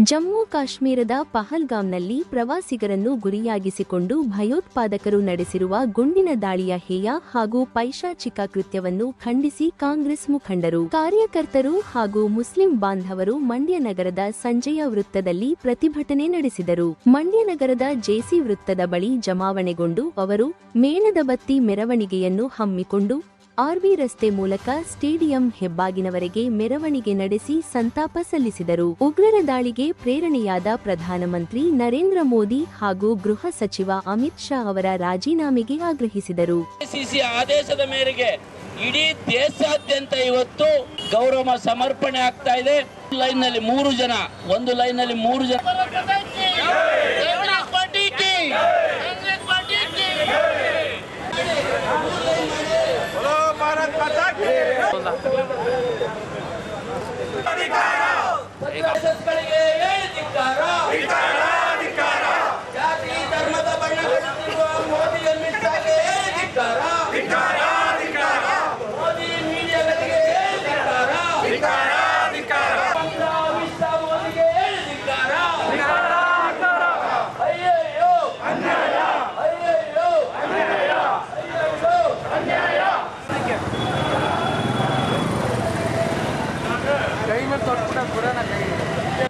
ಜಮ್ಮು ಕಾಶ್ಮೀರದ ಪಹಲ್ಗಾಂನಲ್ಲಿ ಪ್ರವಾಸಿಗರನ್ನು ಗುರಿಯಾಗಿಸಿಕೊಂಡು ಭಯೋತ್ಪಾದಕರು ನಡೆಸಿರುವ ಗುಂಡಿನ ದಾಳಿಯ ಹೇಯ ಹಾಗೂ ಪೈಶಾಚಿಕ ಕೃತ್ಯವನ್ನು ಖಂಡಿಸಿ ಕಾಂಗ್ರೆಸ್ ಮುಖಂಡರು. ಕಾರ್ಯಕರ್ತರು ಹಾಗೂ ಮುಸ್ಲಿಂ ಬಾಂಧವರು ಮಂಡ್ಯ ನಗರದ ಸಂಜಯ ವೃತ್ತದಲ್ಲಿ ಪ್ರತಿಭಟನೆ ನಡೆಸಿದರು. ಮಂಡ್ಯ ನಗರದ ಜೆಸಿ ವೃತ್ತದ ಬಳಿ ಜಮಾವಣೆಗೊಂಡು ಅವರು ಮೇಣದ ಬತ್ತಿ ಮೆರವಣಿಗೆಯನ್ನು ಹಮ್ಮಿಕೊಂಡು ಆರ್ವಿ ರಸ್ತೆ ಮೂಲಕ ಸ್ಟೇಡಿಯಂ ಹೆಬ್ಬಾಗಿನವರೆಗೆ ಮೆರವಣಿಗೆ ನಡೆಸಿ ಸಂತಾಪ ಸಲ್ಲಿಸಿದರು. ಉಗ್ರರ ದಾಳಿಗೆ ಪ್ರೇರಣೆಯಾದ ಪ್ರಧಾನಮಂತ್ರಿ ನರೇಂದ್ರ ಮೋದಿ ಹಾಗೂ ಗೃಹ ಸಚಿವ ಅಮಿತ್ ಶಾ ಅವರ ರಾಜೀನಾಮೆಗೆ ಆಗ್ರಹಿಸಿದರು. ಆದೇಶದ ಮೇರೆಗೆ ಇಡೀ ದೇಶಾದ್ಯಂತ ಇವತ್ತು ಗೌರವ ಸಮರ್ಪಣೆ ಆಗ್ತಾ ಇದೆ. ಲೈನ್ನಲ್ಲಿ ಮೂರು ಜನ ಒಂದು ಲೈನ್ನಲ್ಲಿ ಮೂರು ಜನ. ಕಾಂಗ್ರೆಸ್ ಪಾರ್ಟಿ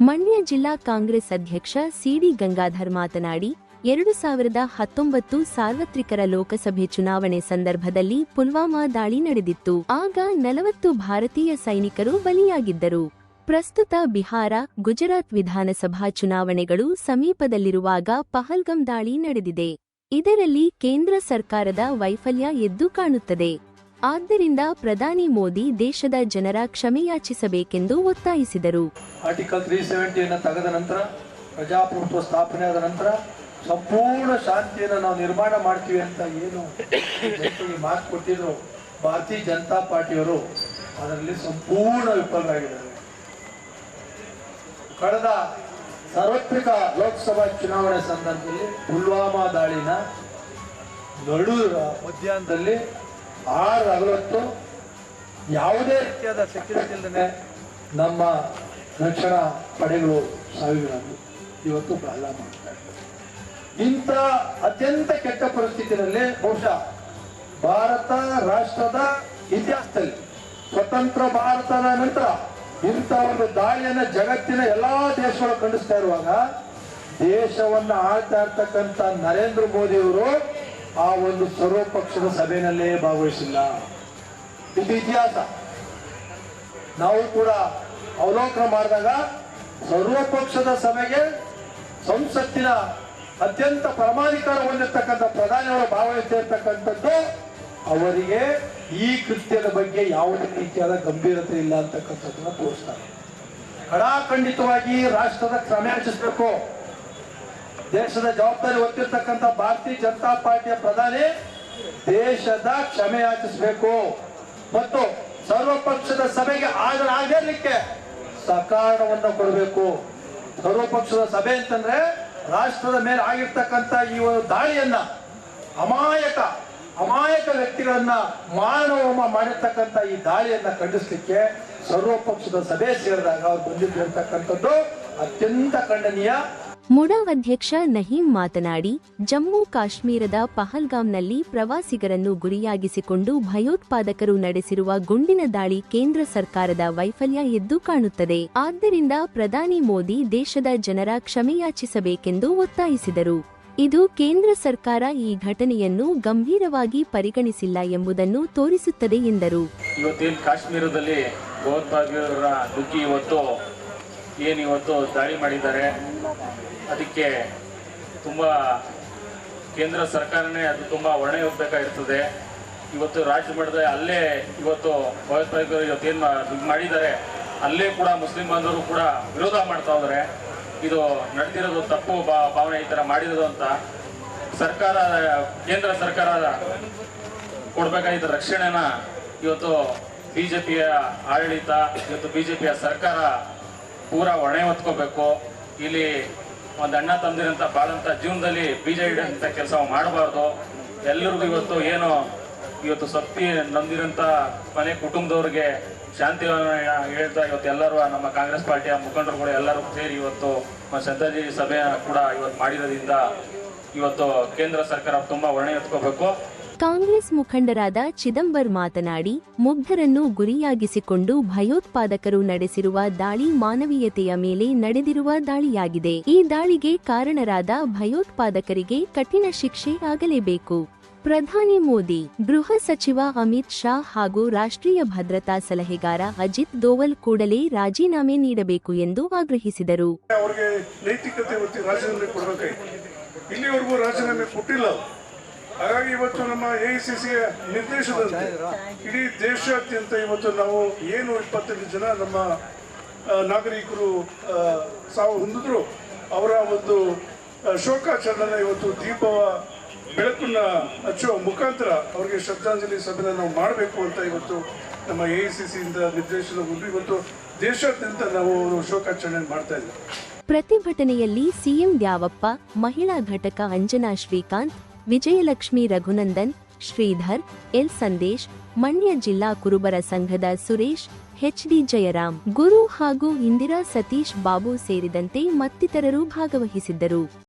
ಮಂಡ್ಯ ಜಿಲ್ಲಾ ಕಾಂಗ್ರೆಸ್ ಅಧ್ಯಕ್ಷ ಸಿಡಿ ಗಂಗಾಧರ್ ಮಾತನಾಡಿ, ಎರಡು ಸಾವಿರದ ಹತ್ತೊಂಬತ್ತು ಸಾರ್ವತ್ರಿಕರ ಲೋಕಸಭೆ ಚುನಾವಣೆ ಸಂದರ್ಭದಲ್ಲಿ ಪುಲ್ವಾಮಾ ದಾಳಿ ನಡೆದಿತ್ತು. ಆಗ ನಲವತ್ತು ಭಾರತೀಯ ಸೈನಿಕರು ಬಲಿಯಾಗಿದ್ದರು. ಪ್ರಸ್ತುತ ಬಿಹಾರ, ಗುಜರಾತ್ ವಿಧಾನಸಭಾ ಚುನಾವಣೆಗಳು ಸಮೀಪದಲ್ಲಿರುವಾಗ ಪಹಲ್ಗಂ ದಾಳಿ ನಡೆದಿದೆ. ಇದರಲ್ಲಿ ಕೇಂದ್ರ ಸರ್ಕಾರದ ವೈಫಲ್ಯ ಎದ್ದು ಕಾಣುತ್ತದೆ. ಆದ್ದರಿಂದ ಪ್ರಧಾನಿ ಮೋದಿ ದೇಶದ ಜನರ ಕ್ಷಮೆಯಾಚಿಸಬೇಕೆಂದು ಒತ್ತಾಯಿಸಿದರು. ಆರ್ಟಿಕಲ್ ತ್ರೀ ಸೆವೆಂಟಿಯನ್ನು ತೆಗೆದ ನಂತರ, ಪ್ರಜಾಪ್ರಭುತ್ವ ಸ್ಥಾಪನೆ ಆದ ನಂತರ ಸಂಪೂರ್ಣ ಶಾಂತಿಯನ್ನು ನಾವು ನಿರ್ಮಾಣ ಮಾಡ್ತೀವಿ ಅಂತ ಏನು ಮಾತು ಕೊಟ್ಟಿದ್ರು ಭಾರತೀಯ ಜನತಾ ಪಾರ್ಟಿಯವರು, ಅದರಲ್ಲಿ ಸಂಪೂರ್ಣ ವಿಫಲರಾಗಿದ್ದಾರೆ. ಕಳೆದ ಸಾರ್ವತ್ರಿಕ ಲೋಕಸಭಾ ಚುನಾವಣೆ ಸಂದರ್ಭದಲ್ಲಿ ಪುಲ್ವಾಮಾ ದಾಳಿನ ನಡು ಮಧ್ಯಾಹ್ನದಲ್ಲಿ ಆರು ಅಗಲತ್ತು ಯಾವುದೇ ರೀತಿಯಾದ ಸೆಕ್ಯೂರಿಟಿ ಇಲ್ಲದೆ ನಮ್ಮ ರಕ್ಷಣಾ ಪಡೆಗಳು ಸಾವಿಗಳನ್ನು ಇವತ್ತು ಬಹಳ ಮಾಡ್ತಾರೆ ಇಂಥ ಅತ್ಯಂತ ಕೆಟ್ಟ ಪರಿಸ್ಥಿತಿನಲ್ಲಿ ಬಹುಶಃ ಭಾರತ ರಾಷ್ಟ್ರದ ಇತಿಹಾಸದಲ್ಲಿ ಸ್ವತಂತ್ರ ಭಾರತದ ನಂತರ ಇಂಥ ಒಂದು ದಾಳಿಯನ್ನ ಜಗತ್ತಿನ ಎಲ್ಲಾ ದೇಶಗಳು ಖಂಡಿಸ್ತಾ ಇರುವಾಗ ದೇಶವನ್ನ ಆಳ್ತಾ ಇರ್ತಕ್ಕಂಥ ನರೇಂದ್ರ ಮೋದಿ ಅವರು ಆ ಒಂದು ಸರ್ವಪಕ್ಷದ ಸಭೆಯಲ್ಲೇ ಭಾಗವಹಿಸಿಲ್ಲ. ಇದು ಇತಿಹಾಸ. ನಾವು ಕೂಡ ಅವಲೋಕನ ಮಾಡಿದಾಗ ಸರ್ವಪಕ್ಷದ ಸಭೆಗೆ ಸಂಸತ್ತಿನ ಅತ್ಯಂತ ಪರಮಾಧಿಕಾರ ಹೊಂದಿರತಕ್ಕಂಥ ಪ್ರಧಾನಿಯವರು ಭಾಗವಹಿಸಿರ್ತಕ್ಕಂಥದ್ದು ಅವರಿಗೆ ಈ ಕೃತ್ಯದ ಬಗ್ಗೆ ಯಾವುದೇ ರೀತಿಯಾದ ಗಂಭೀರತೆ ಇಲ್ಲ ಅಂತಕ್ಕಂಥದ್ದನ್ನ ತೋರಿಸ್ತಾರೆ. ಕಡಾಖಂಡಿತವಾಗಿ ರಾಷ್ಟ್ರದ ಕ್ಷಮೆಯಾಚಿಸಬೇಕು ದೇಶದ ಜವಾಬ್ದಾರಿ ಹೊತ್ತಿರ್ತಕ್ಕಂಥ ಭಾರತೀಯ ಜನತಾ ಪಾರ್ಟಿಯ ಪ್ರಧಾನಿ ದೇಶದ ಕ್ಷಮೆ ಯಾಚಿಸಬೇಕು. ಮತ್ತು ಸರ್ವಪಕ್ಷದ ಸಭೆಗೆ ಹಾಜರಾಗಿರ್ಲಿಕ್ಕೆ ಸಕಾರಣವನ್ನು ಕೊಡಬೇಕು. ಸರ್ವಪಕ್ಷದ ಸಭೆ ಅಂತಂದ್ರೆ ರಾಷ್ಟ್ರದ ಮೇಲೆ ಆಗಿರ್ತಕ್ಕಂಥ ಈ ಒಂದು ದಾಳಿಯನ್ನ ಅಮಾಯಕ ಅಮಾಯಕ ವ್ಯಕ್ತಿಗಳನ್ನ ಮಾನವಮ ಮಾಡಿರ್ತಕ್ಕಂಥ ಈ ದಾಳಿಯನ್ನ ಖಂಡಿಸ್ಲಿಕ್ಕೆ ಸರ್ವಪಕ್ಷದ ಸಭೆ ಸೇರಿದಾಗ ಅವ್ರು ಬಂದಿದ್ದಿರ್ತಕ್ಕಂಥದ್ದು ಅತ್ಯಂತ ಖಂಡನೀಯ ಮುಡಾ ಅಧ್ಯಕ್ಷ ನಹೀಂ ಮಾತನಾಡಿ, ಜಮ್ಮು ಕಾಶ್ಮೀರದ ಪಹಲ್ಗಾಮ್ನಲ್ಲಿ ಪ್ರವಾಸಿಗರನ್ನು ಗುರಿಯಾಗಿಸಿಕೊಂಡು ಭಯೋತ್ಪಾದಕರು ನಡೆಸಿರುವ ಗುಂಡಿನ ದಾಳಿ ಕೇಂದ್ರ ಸರ್ಕಾರದ ವೈಫಲ್ಯ ಎದ್ದು ಕಾಣುತ್ತದೆ. ಆದ್ದರಿಂದ ಪ್ರಧಾನಿ ಮೋದಿ ದೇಶದ ಜನರ ಕ್ಷಮೆಯಾಚಿಸಬೇಕೆಂದು ಒತ್ತಾಯಿಸಿದರು. ಇದು ಕೇಂದ್ರ ಸರ್ಕಾರ ಈ ಘಟನೆಯನ್ನು ಗಂಭೀರವಾಗಿ ಪರಿಗಣಿಸಿಲ್ಲ ಎಂಬುದನ್ನು ತೋರಿಸುತ್ತದೆ ಎಂದರು. ಕಾಶ್ಮೀರದಲ್ಲಿ ಇವತ್ತು, ಏನು ಇವತ್ತು ದಾಳಿ ಮಾಡಿದ್ದಾರೆ? ಅದಕ್ಕೆ ತುಂಬ ಕೇಂದ್ರ ಸರ್ಕಾರನೇ ಅದು ತುಂಬ ಹೊಣೆ ಹೋಗ್ಬೇಕಾಗಿರ್ತದೆ. ಇವತ್ತು ರಾಜ್ಯ ಮಟ್ಟದ ಅಲ್ಲೇ ಇವತ್ತು ಭಯೋತ್ಪಾದಕರು ಇವತ್ತೇನು ಇದು ಮಾಡಿದ್ದಾರೆ, ಅಲ್ಲೇ ಕೂಡ ಮುಸ್ಲಿಂ ಬಾಂಧವರು ಕೂಡ ವಿರೋಧ ಮಾಡ್ತಾ ಹೋದರೆ, ಇದು ನಡೆದಿರೋದು ತಪ್ಪು ಬಾ, ಭಾವನೆ ಈ ಥರ ಮಾಡಿರೋದು ಅಂತ ಸರ್ಕಾರ, ಕೇಂದ್ರ ಸರ್ಕಾರ ಕೊಡಬೇಕಾಗಿದ್ದ ರಕ್ಷಣೆನ ಇವತ್ತು ಬಿ ಜೆ ಪಿಯ ಆಡಳಿತ, ಇವತ್ತು ಬಿ ಜೆ ಪಿಯ ಸರ್ಕಾರ ಪೂರ ಹೊಣೆ ಹೊತ್ಕೋಬೇಕು. ಇಲ್ಲಿ ಒಂದು ಅಣ್ಣ ತಂದಿರಂತ ಬಾಳಂತ ಜೀವನದಲ್ಲಿ ಬೀಜ ಇಡಂತ ಕೆಲಸ ಮಾಡಬಾರ್ದು. ಎಲ್ಲರಿಗೂ ಇವತ್ತು ಏನು, ಇವತ್ತು ಸತ್ತಿ ನಂದಿರಂತ ಮನೆ ಕುಟುಂಬದವ್ರಿಗೆ ಶಾಂತಿ ಹೇಳ್ತಾ ಇವತ್ತು ಎಲ್ಲರೂ, ನಮ್ಮ ಕಾಂಗ್ರೆಸ್ ಪಾರ್ಟಿಯ ಮುಖಂಡರುಗಳು ಎಲ್ಲರೂ ಸೇರಿ ಇವತ್ತು ಶ್ರದ್ಧಾಜಿ ಸಭೆಯ ಕೂಡ ಇವತ್ತು ಮಾಡಿರೋದ್ರಿಂದ ಇವತ್ತು ಕೇಂದ್ರ ಸರ್ಕಾರ ತುಂಬಾ ಹೊಣೆ ಎತ್ಕೋಬೇಕು. ಕಾಂಗ್ರೆಸ್ ಮುಖಂಡರಾದ ಚಿದಂಬರ್ ಮಾತನಾಡಿ, ಮುಗ್ಧರನ್ನು ಗುರಿಯಾಗಿಸಿಕೊಂಡು ಭಯೋತ್ಪಾದಕರು ನಡೆಸಿರುವ ದಾಳಿ ಮಾನವೀಯತೆಯ ಮೇಲೆ ನಡೆದಿರುವ ದಾಳಿಯಾಗಿದೆ. ಈ ದಾಳಿಗೆ ಕಾರಣರಾದ ಭಯೋತ್ಪಾದಕರಿಗೆ ಕಠಿಣ ಶಿಕ್ಷೆ ಆಗಲೇಬೇಕು. ಪ್ರಧಾನಿ ಮೋದಿ, ಗೃಹ ಸಚಿವ ಅಮಿತ್ ಶಾ ಹಾಗೂ ರಾಷ್ಟ್ರೀಯ ಭದ್ರತಾ ಸಲಹೆಗಾರ ಅಜಿತ್ ದೋವಲ್ ಕೂಡಲೇ ರಾಜೀನಾಮೆ ನೀಡಬೇಕು ಎಂದು ಆಗ್ರಹಿಸಿದರು. ರಾಜೀನಾಮೆ ಕೊಟ್ಟಿಲ್ಲ. ಹಾಗಾಗಿ ಇವತ್ತು ನಮ್ಮ ಎ ಸಿ ಸಿಯ ನಿರ್ದೇಶನದಂತೆ ಇಡೀ ದೇಶಾದ್ಯಂತ ಇವತ್ತು ನಾವು ಏನು ಇಪ್ಪತ್ತೈದು ಜನ ನಮ್ಮ ನಾಗರಿಕರು ಸಾವು ಹೊಂದಿದ್ರು, ಅವರ ಒಂದು ಶೋಕಾಚರಣೆ ಇವತ್ತು ದೀಪವ ಬೆಳಕನ್ನ ಹಚ್ಚುವ ಮುಖಾಂತರ ಅವರಿಗೆ ಶ್ರದ್ಧಾಂಜಲಿ ಸಭೆನ ನಾವು ಮಾಡಬೇಕು ಅಂತ ಇವತ್ತು ನಮ್ಮ ಎ ಸಿ ಸಿಯಿಂದ ನಿರ್ದೇಶನಗೊಂಡು ಇವತ್ತು ದೇಶಾದ್ಯಂತ ನಾವು ಶೋಕಾಚರಣೆ ಮಾಡ್ತಾ ಇದ್ದೀವಿ ಪ್ರತಿಭಟನೆಯಲ್ಲಿ ಸಿಎಂ ದ್ಯಾವಪ್ಪ, ಮಹಿಳಾ ಘಟಕ ಅಂಜನಾ ಶ್ರೀಕಾಂತ್ ವಿಜಯಲಕ್ಷ್ಮಿ ರಘುನಂದನ್, ಶ್ರೀಧರ್, ಎಲ್ ಸಂದೇಶ್, ಮಂಡ್ಯ ಜಿಲ್ಲಾ ಕುರುಬರ ಸಂಘದ ಸುರೇಶ್ ಎಚ್ಡಿ ಜಯರಾಮ್, ಗುರು ಹಾಗೂ ಇಂದಿರಾ ಸತೀಶ್ ಬಾಬು ಸೇರಿದಂತೆ ಮತ್ತಿತರರು ಭಾಗವಹಿಸಿದ್ದರು.